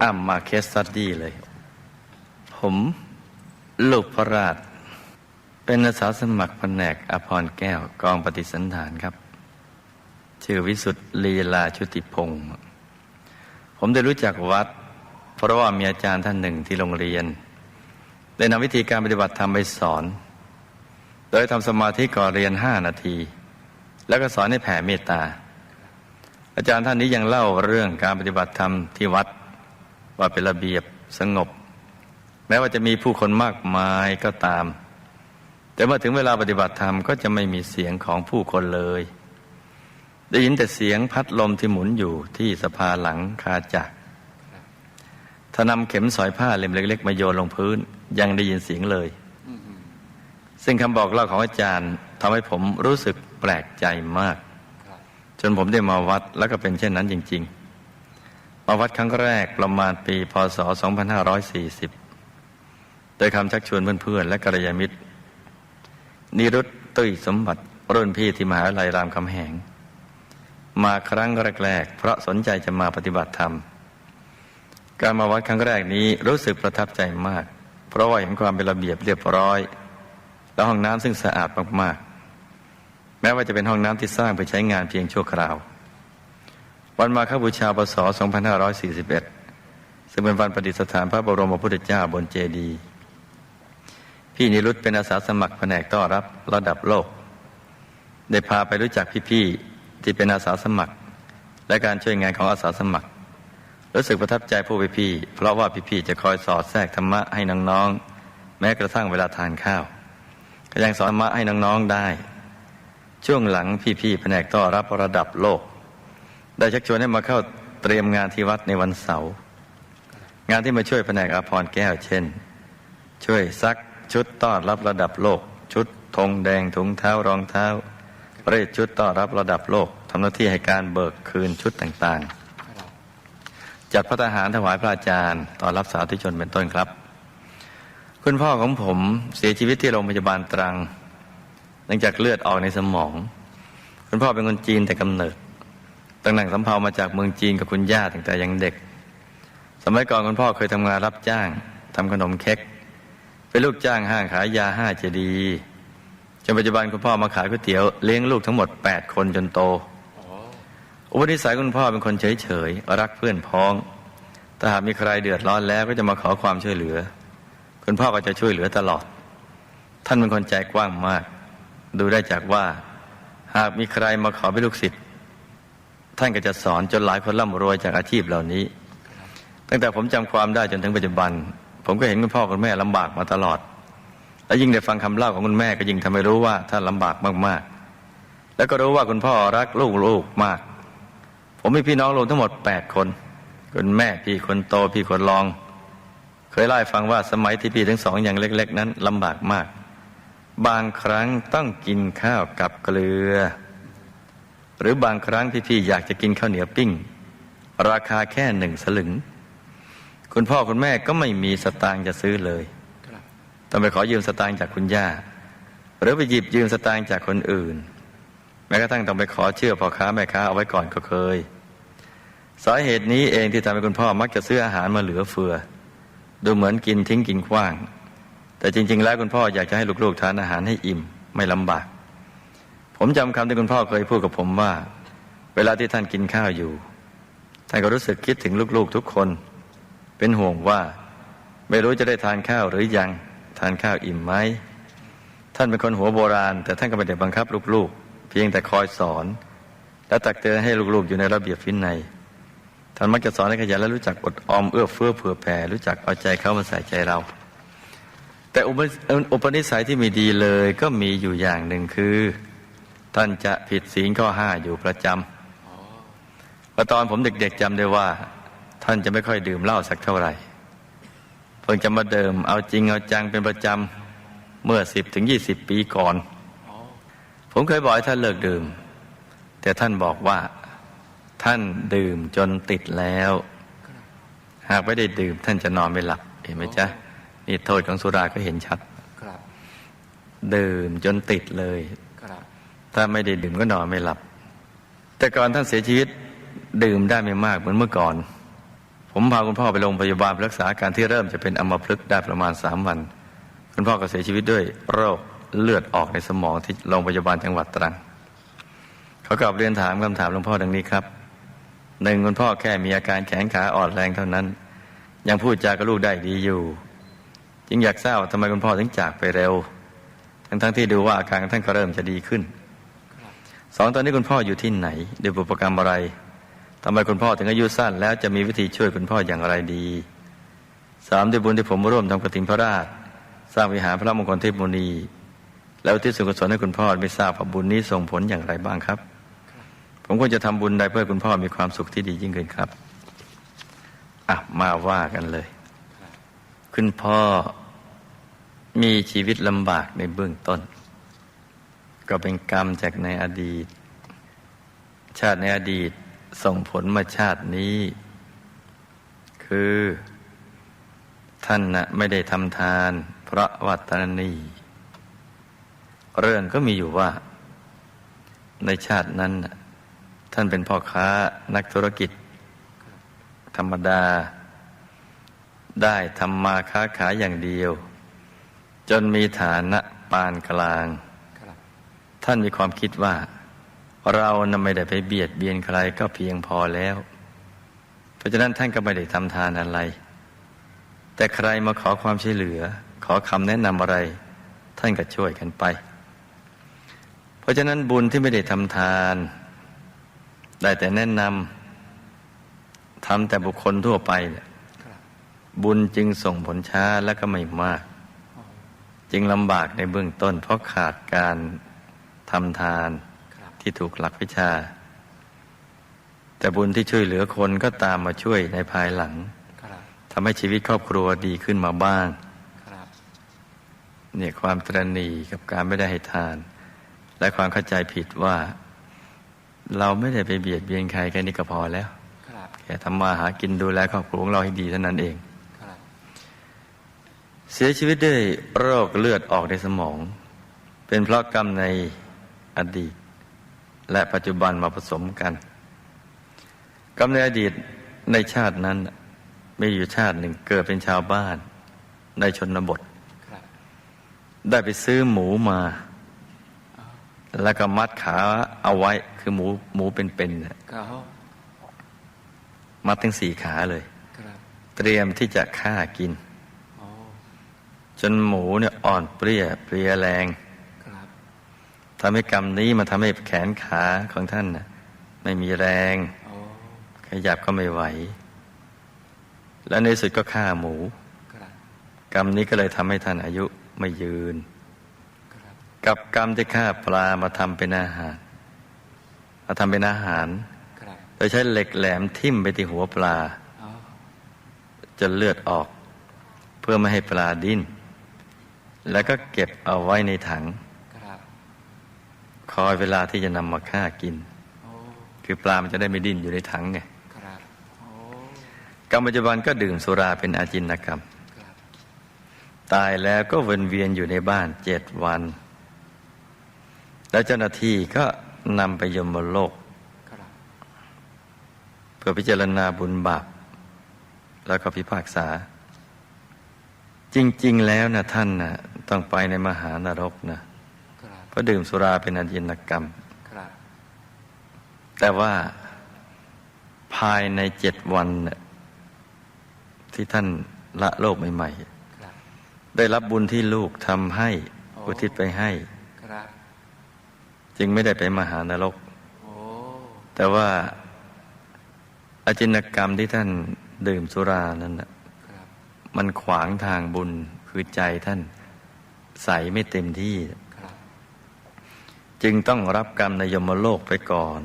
อ้ามาเคสสตดี้เลย ผมลูกพระราช เป็นอาสาสมัครแผนกอภรแก้วกองปฏิสันฐานครับ ชื่อวิสุทธ์ลีลาชุติพงศ์ผมได้รู้จักวัด เพราะว่ามีอาจารย์ท่านหนึ่งที่โรงเรียน ได้นำวิธีการปฏิบัติธรรมไปสอน โดยทำสมาธิก่อนเรียนห้านาที แล้วก็สอนให้แผ่เมตตา อาจารย์ท่านนี้ยังเล่าเรื่องการปฏิบัติธรรมที่วัด ว่าเป็นระเบียบสงบ แม้ว่าจะมีผู้คนมากมายก็ตาม แต่เมื่อถึงเวลาปฏิบัติธรรมก็จะไม่มีเสียงของผู้คนเลย ได้ยินแต่เสียงพัดลมที่หมุนอยู่ที่สภาหลังคาจักรถ้านำเข็มสอยผ้าเล่มเล็ก ๆ มาโยนลงพื้น ยังได้ยินเสียงเลย ซึ่งคำบอกเล่าของอาจารย์ทำให้ผมรู้สึกแปลกใจมาก จนผมได้มาวัดแล้วก็เป็นเช่นนั้นจริง ๆ มาวัดครั้งแรกประมาณปีพศ 2540 โดยคำชักชวนเพื่อนๆและกัลยาณมิตร นิรุตตุ้ยสมบัติรุ่นพี่ที่มหาวิทยาลัยรามคำแหง มาครั้งแรกๆ เพราะสนใจจะมาปฏิบัติธรรม การมาวัดครั้งแรกนี้รู้สึกประทับใจมาก เพราะว่าเห็นความเป็นระเบียบเรียบร้อย และห้องน้ำซึ่งสะอาดมากๆ แม้ว่าจะเป็นห้องน้ำที่สร้างไปใช้งานเพียงชั่วคราว วันมาคบูชาปศ2541 ซึ่งเป็นวันประดิษฐานพระบรมพุทธเจ้าบนเจดีย์พี่นิรุตเป็นอาสาสมัครแผนกต้อนรับระดับโลก ได้พาไปรู้จักพี่ๆที่เป็นอาสาสมัคร และการช่วยงานของอาสาสมัคร รู้สึกประทับใจผู้พี่ๆเพราะว่าพี่ๆจะคอยสอดแทรกธรรมะให้น้องๆแม้กระทั่งเวลาทานข้าวก็ยังสอนธรรมะให้น้องๆได้ ช่วงหลังพี่ๆแผนกต้อนรับระดับโลก ได้ชักชวนให้มาเข้าเตรียมงานที่วัดในวันเสาร์งานที่มาช่วยแผนกอาภรแก้วเช่น ช่วยซักชุดต้อนรับระดับโลก ชุดธงแดงถุงเท้ารองเท้าเรศชุดต้อนรับระดับโลกทำหน้าที่ให้การเบิกคืนชุดต่างๆ จัดพระทหารถวายพระอาจารย์ต้อนรับสาธุชนเป็นต้นครับ คุณพ่อของผมเสียชีวิตที่โรงพยาบาลตรังเนื่องจากเลือดออกในสมอง คุณพ่อเป็นคนจีนแต่กำเนิด ตั้งหนังสำเภามาจากเมืองจีนกับคุณย่าตั้งแต่ยังเด็ก สมัยก่อนคุณพ่อเคยทำงานรับจ้างทำขนมเค้กเป็นลูกจ้างห้างขายยาห้าเจดีจนปัจจุบันคุณพ่อมาขายก๋วยเตี๋ยวเลี้ยงลูกทั้งหมด 8 คนจนโตอุปนิสัยคุณพ่อเป็นคนเฉยเฉยรักเพื่อนพ้อง ถ้าหากมีใครเดือดร้อนแล้วก็จะมาขอความช่วยเหลือ คุณพ่อก็จะช่วยเหลือตลอด ท่านเป็นคนใจกว้างมาก ดูได้จากว่า หากมีใครมาขอเป็นลูกศิษย์ ท่านก็จะสอนจนหลายคนร่ำรวยจากอาชีพเหล่านี้ ตั้งแต่ผมจำความได้จนถึงปัจจุบัน ผมก็เห็นคุณพ่อคุณแม่ลำบากมาตลอด และยิ่งได้ฟังคำเล่าของคุณแม่ก็ยิ่งทำให้รู้ว่าท่านลำบากมากๆ แล้วก็รู้ว่าคุณพ่อรักลูกๆมาก ผมมีพี่น้องรวมทั้งหมดแปดคนคุณแม่พี่คนโตพี่คนรอง เคยเล่าให้ฟังว่าสมัยที่พี่ทั้งสองอย่างเล็ก ๆ นั้นลำบากมาก บางครั้งต้องกินข้าวกับเกลือ หรือบางครั้งที่พี่อยากจะกินข้าวเหนียวปิ้ง ราคาแค่หนึ่งสลึง คุณพ่อคุณแม่ก็ไม่มีสตางค์จะซื้อเลยต้องไปขอยืมสตางค์จากคุณย่า หรือไปหยิบยืมสตางค์จากคนอื่น แม้กระทั่งต้องไปขอเชื่อพ่อค้าแม่ค้าเอาไว้ก่อนก็เคย สาเหตุนี้เองที่ทำให้คุณพ่อมักจะซื้ออาหารมาเหลือเฟือ ดูเหมือนกินทิ้งกินขว้าง แต่จริง ๆ แล้วคุณพ่ออยากจะให้ลูกๆทานอาหารให้อิ่ม ไม่ลำบาก ผมจำคำที่คุณพ่อเคยพูดกับผมว่า เวลาที่ท่านกินข้าวอยู่ ท่านก็รู้สึกคิดถึงลูกๆทุกคน เป็นห่วงว่า ไม่รู้จะได้ทานข้าวหรือยังทานข้าวอิ่มไหมท่านเป็นคนหัวโบราณ แต่ท่านก็ไม่ได้บังคับลูกๆ เพียงแต่คอยสอน และตักเตือนให้ลูกๆ อยู่ในระเบียบวินัยท่านมักจะสอนให้ขยันและรู้จักอดออมเอื้อเฟื้อเผื่อแผ่รู้จักเอาใจเขามาใส่ใจเรา แต่อุปนิสัยที่ม่ดีเลยก็มีอยู่อย่างหนึ่งคือ ท่านจะผิดศีลข้อห้าอยู่ประจำพอตอนผมเด็กๆจำได้ว่า ท่านจะไม่ค่อยดื่มเหล้าสักเท่าไหร่ เพิ่งจะมาเดิมเอาจริงเอาจังเป็นประจำเมื่อสิบถึงยี่สิบปีก่อน ผมเคยบอกให้ท่านเลิกดื่ม แต่ท่านบอกว่า ท่านดื่มจนติดแล้ว หากไม่ได้ดื่ม ท่านจะนอนไม่หลับเห็นไหมจ๊ะนี่โทษของสุราก็เห็นชัดครับดื่มจนติดเลยครับ ถ้าไม่ได้ดื่มก็นอนไม่หลับ แต่ก่อนท่านเสียชีวิตดื่มได้ไม่มากเหมือนเมื่อก่อน ผมพาคุณพ่อไปโรงพยาบาลรักษาการที่เริ่มจะเป็นอัมพฤกษ์ได้ประมาณสามวัน คุณพ่อก็เสียชีวิตด้วยโรคเลือดออกในสมองที่โรงพยาบาลจังหวัดตรัง เขากลับเรียนถามคำถามหลวงพ่อดังนี้ครับหนึ่งคุณพ่อแค่มีอาการแขนขาอ่อนแรงเท่านั้น ยังพูดจากับลูกได้ดีอยู่ จึงอยากทราบทำไมคุณพ่อถึงจากไปเร็ว ทั้งที่ดูว่าอาการท่านก็เริ่มจะดีขึ้น สองตอนนี้คุณพ่ออยู่ที่ไหนด้วยบุพกรรมอะไรทำไมคุณพ่อถึงอายุสั้น แล้วจะมีวิธีช่วยคุณพ่ออย่างไรดีสามด้วยบุญที่ผมร่วมทำกฐินพระราช สร้างวิหารพระมงคลเทพมุนี แล้วที่สุขสนให้คุณพ่อไม่ทราบว่าบุญนี้ส่งผลอย่างไรบ้างครับ ผมควรจะทำบุญใดเพื่อคุณพ่อมีความสุขที่ดียิ่งขึ้นครับอะมาว่ากันเลย คุณพ่อมีชีวิตลำบากในเบื้องต้น ก็เป็นกรรมจากในอดีต ชาติในอดีตส่งผลมาชาตินี้ คือ ท่านนะไม่ได้ทำทานเพราะวัตนนีเรื่องก็มีอยู่ว่า ในชาตินั้น ท่านเป็นพ่อค้านักธุรกิจ ธรรมดา ได้ทำมาค้าขายอย่างเดียว จนมีฐานะปานกลาง ท่านมีความคิดว่า เรานไม่ได้ไปเบียดเบียนใครก็เพียงพอแล้ว เพราะฉะนั้นท่านก็ไม่ได้ทำทานอะไร แต่ใครมาขอความช่วยเหลือ ขอคำแนะนำอะไร ท่านก็ช่วยกันไป เพราะฉะนั้นบุญที่ไม่ได้ทำทาน ได้แต่แนะนำทำแต่บุคคลทั่วไปเนี่ยบุญจึงส่งผลช้าและก็ไม่มาก จึงลำบากในเบื้องต้นเพราะขาดการ ทำทานครับที่ถูกหลักวิชา แต่บุญที่ช่วยเหลือคนก็ตามมาช่วยในภายหลังครับทำให้ชีวิตครอบครัวดีขึ้นมาบ้างครับเนี่ยความตรณีกับการไม่ได้ให้ทาน และความเข้าใจผิดว่า เราไม่ได้ไปเบียดเบียนใครแค่นี้ก็พอแล้วครับแค่ทำมาหากินดูแลครอบครัวของเราให้ดีเท่านั้นเองครับเสียชีวิตด้วยโรคเลือดออกในสมอง เป็นเพราะกรรมใน อดีต และปัจจุบันมาผสมกันกรรมในอดีตในชาตินั้น มีอยู่ชาติหนึ่งเกิดเป็นชาวบ้าน ในชนบทบได้ไปซื้อหมูมา แล้วก็มัดขาเอาไว้คือหมูหมูเป็นๆน่ะครับมัดทั้งสี่ขาเลยเตรียมที่จะฆ่ากิน จนหมูเนี่ยอ่อนเปรี้ยเพลียแรง ทำให้กรรมนี้มาทำให้แขนขาของท่านน่ะไม่มีแรงโอ้ขยับก็ไม่ไหว แล้วในสุดก็ฆ่าหมูครับกรรมนี้ก็เลยทำให้ท่านอายุไม่ยืนครับกับกรรมที่ฆ่าปลามาทำเป็นอาหาร มาทำเป็นอาหารครับโดยใช้เหล็กแหลมทิ่มไปที่หัวปลาโอ้จนเลือดออก เพื่อไม่ให้ปลาดิ้น แล้วก็เก็บเอาไว้ในถัง ครับคอยเวลาที่จะนำมาฆ่ากินโอ้คือปลามันจะได้ไม่ดิ้นอยู่ในถังไงครับโอ้กรรมปัจจุบันก็ดื่มสุราเป็นอาจินกรรมครับตายแล้วก็วนเวียนอยู่ในบ้านเจ็ดวัน แล้วเจ้าหน้าที่ก็นำไปยมโลกครับเพื่อพิจารณาบุญบาป แล้วก็พิพากษา จริง ๆ แล้วนะท่านนะต้องไปในมหานรกนะครับ เพราะดื่มสุราเป็นอาจินกรรมครับแต่ว่าภายในเจ็ดวันน่ะที่ท่านละโลกใหม่ครับๆได้รับบุญที่ลูกทำให้โอ้อุทิศไปให้ครับจึงไม่ได้ไปมหานรกโอ้แต่ว่าอาจินกรรมที่ท่านดื่มสุรานั้นน่ะครับมันขวางทางบุญคือใจท่านใสไม่เต็มที่ครับ จึงต้องรับกรรมในยมโลกไปก่อน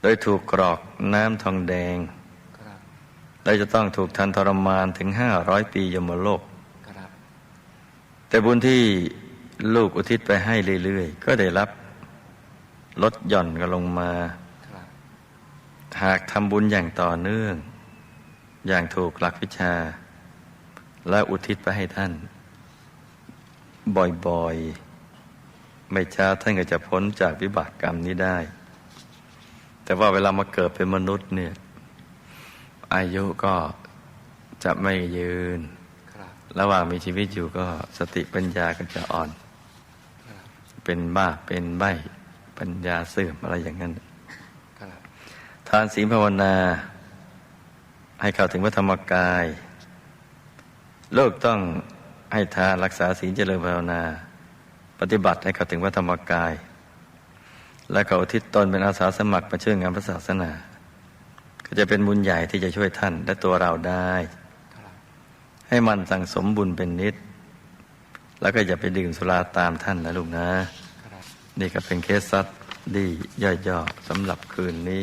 โดยถูกกรอกน้ำทองแดงและจะต้องถูกทันทรมานถึงห้าร้อยปียมโลก แต่บุญที่ลูกอุทิศไปให้เรื่อยๆ ก็ได้รับลดหย่อนกันลงมา หากทำบุญอย่างต่อเนื่อง อย่างถูกหลักวิชา และอุทิศไปให้ท่าน บ่อยๆ ไม่ช้าท่านก็จะพ้นจากวิบากกรรมนี้ได้ แต่ว่าเวลามาเกิดเป็นมนุษย์เนี่ย อายุก็จะไม่ยืนครับระหว่างมีชีวิตอยู่ก็สติปัญญาก็จะอ่อนครับเป็นบ้าเป็นใบ้ปัญญาเสื่อมอะไรอย่างนั้นครับทานศีลภาวนา ให้เข้าถึงพระธรรมกาย โลกต้องให้ทานรักษาศีลเจริญภาวนาป ฏิบัติให้เข้าถึงพระธรรมกาย และเขาอุทิศตนเป็นอาสาสมัครมาช่วยงานพระศาสนา ก็จะเป็นบุญใหญ่ที่จะช่วยท่านและตัวเราได้ครับให้มันสั่งสมบุญเป็นนิด แล้วก็อย่าไปดื่มสุราตามท่านนะลูกนะครับนี่ก็เป็นเคสซัดดีย่อยๆสำหรับคืนนี้